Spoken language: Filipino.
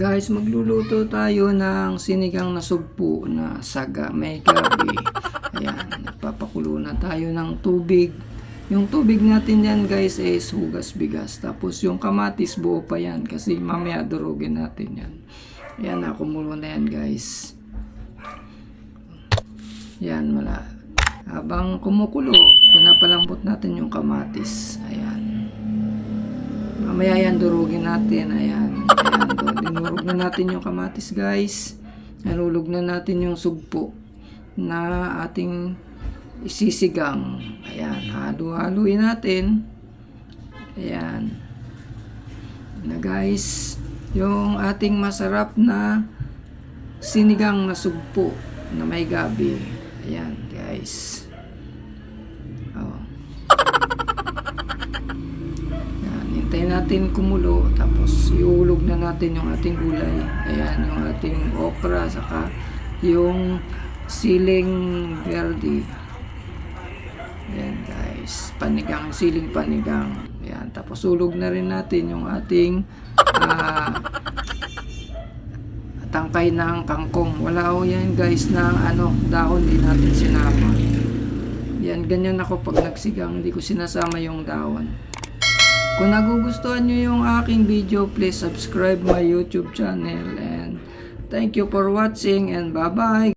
Guys, magluluto tayo ng sinigang na sugpo na saga may gabi. Ayan, nagpapakulo na tayo ng tubig. Yung tubig natin yan guys is hugas bigas. Tapos yung kamatis buo pa yan kasi mamaya durugin natin yan. Ayan, nakumulo na yan guys. Yan, mala. Habang kumukulo, pinapalambot natin yung kamatis. Ayan. Mamaya yan, durugin natin. Ayan. Na natin yung kamatis, guys. Nalulog na natin yung sugpo na ating isisigang. Ayan. Halo-haluin natin. Ayan. Na guys, yung ating masarap na sinigang na sugpo na may gabi. Ayan, guys. Oh. Yan, hintayin natin kumulo tapos iulog na natin yung ating gulay. Ayan, yung ating okra saka yung siling verde. Ayan guys, panigang, siling panigang. Ayan, tapos ulog na rin natin yung ating ah, tangkay ng kangkong. Wala ko yan guys na ano, dahon din natin sinama. Yan, ganyan ako pag nagsigang, hindi ko sinasama yung dahon. Kung nagugustuhan nyo yung aking video, please subscribe my YouTube channel and thank you for watching and bye-bye!